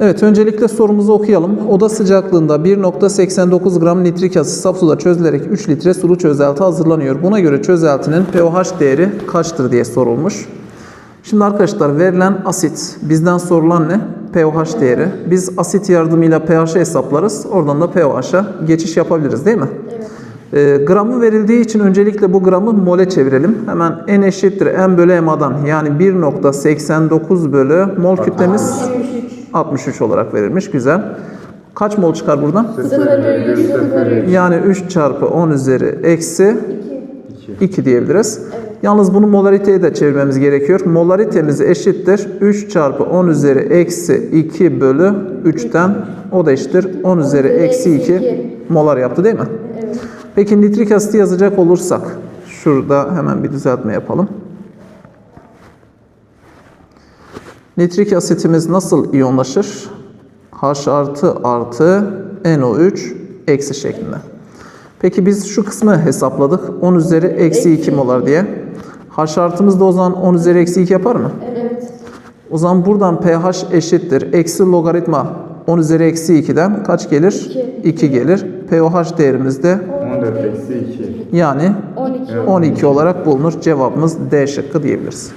Evet, öncelikle sorumuzu okuyalım. Oda sıcaklığında 1.89 gram nitrik asit saf suda çözülerek 3 litre sulu çözelti hazırlanıyor. Buna göre çözeltinin pH değeri kaçtır diye sorulmuş. Şimdi arkadaşlar verilen asit bizden sorulan ne? pH değeri. Biz asit yardımıyla pH'ı hesaplarız. Oradan da pH'a geçiş yapabiliriz değil mi? Evet. gramı verildiği için öncelikle bu gramı mole çevirelim. Hemen n eşittir n bölü ma'dan yani 1.89 bölü mol kütlemiz 63 olarak verilmiş. Güzel. Kaç mol çıkar buradan? Yani 3 çarpı 10 üzeri eksi 2 diyebiliriz. Yalnız bunu molariteye de çevirmemiz gerekiyor. Molaritemiz eşittir. 3 çarpı 10 üzeri eksi 2 bölü 3'ten o da eşittir. 10 üzeri eksi 2 molar yaptı değil mi? Evet. Peki nitrik asiti yazacak olursak şurada hemen bir düzeltme yapalım. Nitrik asitimiz nasıl iyonlaşır? H artı artı NO3 eksi şeklinde. Peki biz şu kısmı hesapladık. 10 üzeri eksi 2 molar diye. H artımız da o zaman 10 üzeri eksi 2 yapar mı? Evet. O zaman buradan pH eşittir. Eksi logaritma 10 üzeri eksi 2'den kaç gelir? 2. 2 gelir. pH değerimiz de 14 eksi 2. yani 12. 12 olarak bulunur. Cevabımız D şıkkı diyebiliriz.